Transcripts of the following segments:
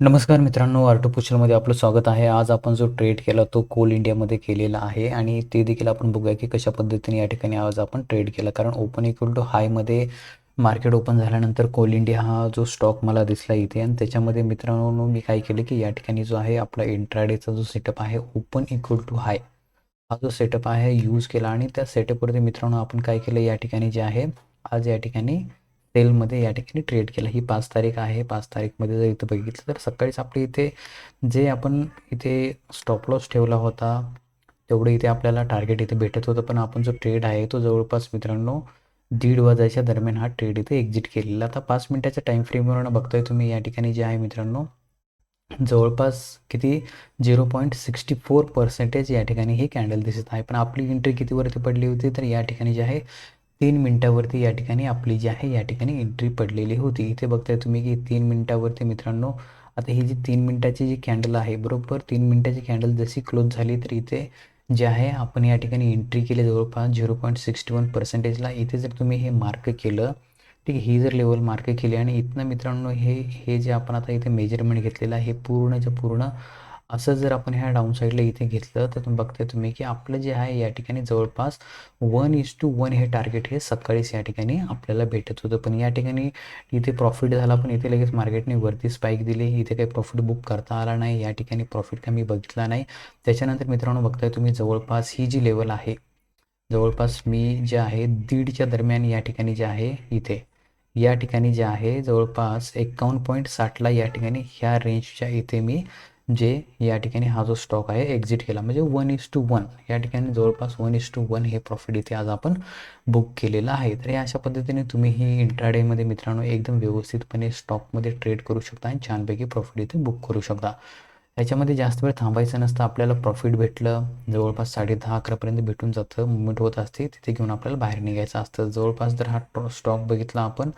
नमस्कार मित्रांनो आर्टिफिशियलमध्ये आपलं स्वागत आहे. आज आपण जो ट्रेड केला तो कोल इंडियामध्ये केलेला आहे आणि ते देखील आपण बघूया की कशा पद्धतीने या ठिकाणी आज आपण ट्रेड केला. कारण ओपन इक्वल टू हायमध्ये मार्केट ओपन झाल्यानंतर कोल इंडिया हा जो स्टॉक मला दिसला इथे आणि त्याच्यामध्ये मित्रांनो मी काय केलं की या ठिकाणी जो आहे आपला इंट्राडेचा जो सेटअप आहे ओपन इक्वल टू हाय हा जो सेटअप आहे यूज केला आणि त्या सेटअपवरती मित्रांनो आपण काय केलं या ठिकाणी जे आहे आज या ठिकाणी सेलमध्ये या ठिकाणी ट्रेड केला. ही पाच तारीख आहे. पाच तारीखमध्ये जर इथं बघितलं तर सकाळीच आपले इथे जे आपण इथे स्टॉप लॉस ठेवला होता तेवढं इथे आपल्याला टार्गेट इथे भेटत होतं. पण आपण जो ट्रेड आहे तो जवळपास मित्रांनो दीड वाजायच्या दरम्यान हा ट्रेड इथे एक्झिट केलेला. आता पाच मिनटाच्या टाईम फ्रेमवरून बघतोय तुम्ही या ठिकाणी जे आहे मित्रांनो जवळपास किती? Zero point sixty four percentage या ठिकाणी ही कॅन्डल दिसत आहे. पण आपली एंट्री कितीवरती पडली होती? तर या ठिकाणी जे आहे तीन मिनटावरती या ठिकाणी आपली जी आहे या ठिकाणी एंट्री पडलेली होती. इथे बघताय तुम्ही की तीन मिनटावरती मित्रांनो आता ही जी तीन मिनटाची जी कॅन्डल आहे बरोबर? तीन मिनटाची कॅन्डल जशी क्लोज झाली तर इथे जे आहे आपण या ठिकाणी एंट्री केली जवळपास झिरो पॉईंट सिक्स्टी वन पर्सेंटेजला इथे जर तुम्ही हे मार्क केलं ठीक आहे ही जर लेवल मार्क केली आणि इथनं मित्रांनो हे हे जे आपण आता इथे मेजरमेंट घेतलेलं आहे हे पूर्णच्या पूर्ण असं जर आपण ह्या डाऊन साईडला इथे घेतलं तर तुम्ही बघताय तुम्ही की आपलं जे आहे या ठिकाणी जवळपास वन इज टू वन हे टार्गेट हे सकाळीच या ठिकाणी आपल्याला भेटत होतं. पण या ठिकाणी इथे प्रॉफिट झाला पण इथे लगेच मार्केटने वरती स्पाईक दिली. इथे काही प्रॉफिट बुक करता आला नाही. या ठिकाणी प्रॉफिट कमी बघितला नाही. त्याच्यानंतर मित्रांनो बघताय तुम्ही जवळपास ही जी लेवल आहे जवळपास मी जे आहे दीडच्या दरम्यान या ठिकाणी जे आहे इथे या ठिकाणी जे आहे जवळपास एकावन्न पॉईंट साठला या ठिकाणी ह्या रेंजच्या इथे मी जे या ठिकाणी हा जो स्टॉक आहे एक्झिट केला. म्हणजे वन इज टू वन या ठिकाणी जवळपास वन इज टू वन हे प्रॉफिट इथे आज आपण बुक केलेलं आहे. तर या अशा पद्धतीने तुम्ही ही इंट्राडेमध्ये मित्रांनो एकदम व्यवस्थितपणे स्टॉकमध्ये ट्रेड करू शकता आणि छानपैकी प्रॉफिट इथे बुक करू शकता. याच्यामध्ये जास्त वेळ थांबायचं नसतं. आपल्याला प्रॉफिट भेटलं जवळपास साडे दहा अकरापर्यंत भेटून जातं. मुवमेंट होत असते. तिथे घेऊन आपल्याला बाहेर निघायचं असतं. जवळपास जर हा स्टॉक बघितला आपण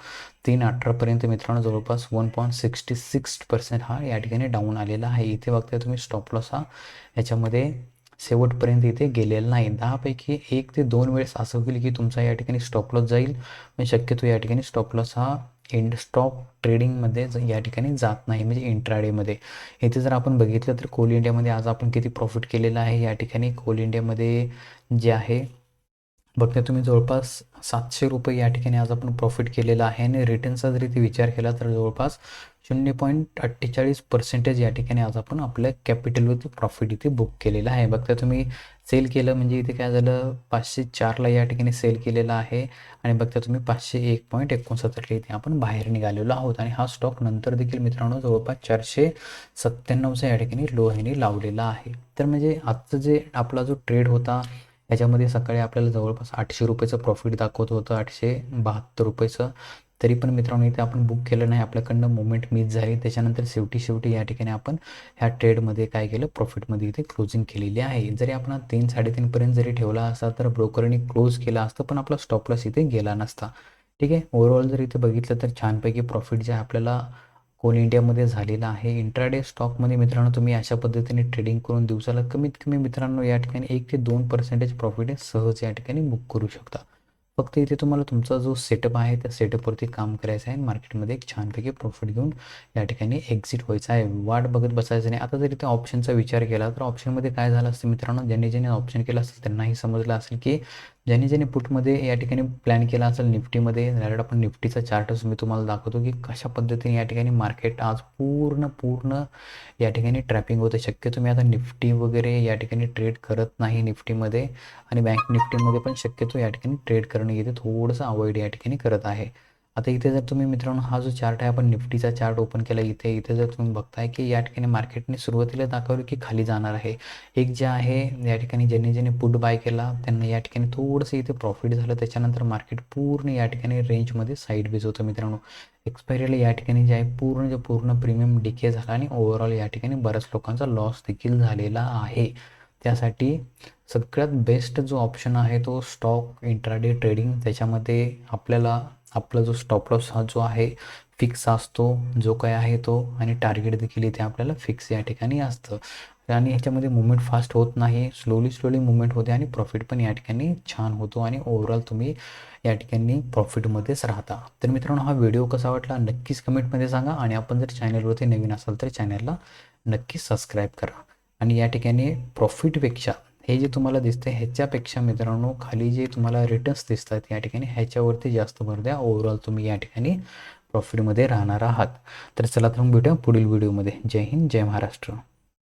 तीन अठरापर्यंत मित्रांनो जवळपास one point sixty six percent हा या ठिकाणी डाऊन आलेला आहे. इथे बघताय तुम्ही स्टॉप लॉस हा याच्यामध्ये शेवटपर्यंत इथे गेलेला नाही. दहापैकी एक ते दोन वेळेस असं होईल की तुमचा या ठिकाणी स्टॉप लॉस जाईल. पण शक्यतो या ठिकाणी स्टॉप लॉस हा इंड स्टॉक ट्रेडिंगमध्ये या ठिकाणी जात नाही म्हणजे इंट्राडेमध्ये इथे जर आपण बघितलं तर कोल इंडियामध्ये आज आपण किती प्रॉफिट केलेलं आहे या ठिकाणी कोल इंडियामध्ये जे आहे बघते तुम्ही जवळपास सातशे रुपये या ठिकाणी आज आपण प्रॉफिट केलेला आहे. आणि रिटर्नचा जर ते विचार केला तर जवळपास शून्य पॉईंट अठ्ठेचाळीस पर्सेंटेज या ठिकाणी आज आपण आपल्या कॅपिटलवरती प्रॉफिट इथे बुक केलेलं आहे. बघता तुम्ही सेल केलं म्हणजे इथे काय झालं पाचशे चारला या ठिकाणी सेल केलेला आहे. आणि बघता तुम्ही पाचशे एक पॉईंट एकोणसत्तरला इथे आपण बाहेर निघालेलो आहोत. आणि हा स्टॉक नंतर देखील मित्रांनो जवळपास चारशे सत्त्याण्णवचा या ठिकाणी लो लावलेला आहे. तर म्हणजे आजचं जे आपला जो ट्रेड होता याच्यामध्ये सकाळी आपल्याला जवळपास आठशे रुपयेचं प्रॉफिट दाखवत होतं आठशे बहात्तर रुपयेचं. तरी पण मित्रांनो इथे आपण बुक केलं नाही. आपल्याकडनं मुवमेंट मिस झाली. त्याच्यानंतर शेवटी शेवटी या ठिकाणी आपण ह्या ट्रेडमध्ये काय केलं? प्रॉफिटमध्ये इथे क्लोजिंग केलेली आहे. जरी आपण तीन साडेतीनपर्यंत जरी ठेवला असता तर ब्रोकरने क्लोज केला असतं पण आपला स्टॉपलॉस इथे गेला नसता. ठीक आहे? ओव्हरऑल जर इथे बघितलं तर छानपैकी प्रॉफिट जे आपल्याला कोल इंडियामध्ये झालेला आहे. इंट्राडे स्टॉकमध्ये मित्रांनो तुम्ही अशा पद्धतीने ट्रेडिंग करून दिवसाला कमीत कमी मित्रांनो या ठिकाणी एक ते दोन पर्सेंटेज प्रॉफिट सहज या ठिकाणी बुक करू शकता. फक्त इथे तुम्हाला तुमचा जो सेटअप आहे त्या सेटअपवरती काम करायचं आहे मार्केटमध्ये एक छानपैकी प्रॉफिट घेऊन या ठिकाणी एक्झिट व्हायचं आहे. वाट बघत बसायचं नाही. आता जर इथे ऑप्शनचा विचार केला तर ऑप्शनमध्ये काय झालं असतं मित्रांनो ज्यांनी ज्यांनी ऑप्शन केलं असेल त्यांनाही समजलं असेल की ज्यांनी ज्यांनी पुटमध्ये या ठिकाणी प्लॅन केला असेल निफ्टीमध्ये डायरेक्ट आपण निफ्टीचा चार्टच मी तुम्हाला दाखवतो की कशा पद्धतीने या ठिकाणी मार्केट आज पूर्ण पूर्ण या ठिकाणी ट्रॅपिंग होतं. शक्यतो मी आता निफ्टी वगैरे या ठिकाणी ट्रेड करत नाही निफ्टीमध्ये. आणि बँक निफ्टीमध्ये पण शक्यतो या ठिकाणी ट्रेड करणे इथे थोडंसं अवॉइड या ठिकाणी करत आहे. आता इथे जर तुम्ही मित्रांनो हा जो चार्ट आहे आपण निफ्टीचा चार्ट ओपन केला इथे. इथे जर तुम्ही बघताय की या ठिकाणी मार्केटने सुरुवातीला दाखवलं की खाली जाणार आहे. एक जे आहे या ठिकाणी ज्यांनी ज्यांनी पुट बाय केला त्यांना या ठिकाणी थोडंसं इथे प्रॉफिट झालं. त्याच्यानंतर मार्केट पूर्ण या ठिकाणी रेंजमध्ये साईड बेज होतं मित्रांनो. एक्सपायरीला या ठिकाणी जे आहे पूर्ण जे पूर्ण प्रीमियम डिके झाला आणि ओव्हरऑल या ठिकाणी बऱ्याच लोकांचा लॉस देखील झालेला आहे. त्यासाठी सगळ्यात बेस्ट जो ऑप्शन आहे तो स्टॉक इंट्राडे ट्रेडिंग त्याच्यामध्ये आपल्याला आपला जो स्टॉप लॉस हा जो आहे फिक्स असतो जो काय आहे तो आणि टार्गेट देखील इथे आपल्याला फिक्स या ठिकाणी असतं. आणि ह्याच्यामध्ये मुवमेंट फास्ट होत नाही स्लोली स्लोली मुवमेंट होते आणि प्रॉफिट पण या ठिकाणी छान होतो आणि ओव्हरऑल तुम्ही या ठिकाणी प्रॉफिटमध्येच राहता. तर मित्रांनो हा व्हिडिओ कसा वाटला नक्कीच कमेंटमध्ये सांगा आणि आपण जर चॅनलवरती नवीन असाल तर चॅनलला नक्कीच सबस्क्राईब करा. आणि या ठिकाणी प्रॉफिटपेक्षा हे जे तुम्हाला दिसते ह्याच्यापेक्षा मित्रांनो खाली जे तुम्हाला रिटर्न्स दिसतात या ठिकाणी ह्याच्यावरती जास्त भर द्या. ओव्हरऑल तुम्ही या ठिकाणी प्रॉफिटमध्ये राहणार आहात. तर चला तर मग भेटूया पुढील व्हिडिओमध्ये जय हिंद जय महाराष्ट्र.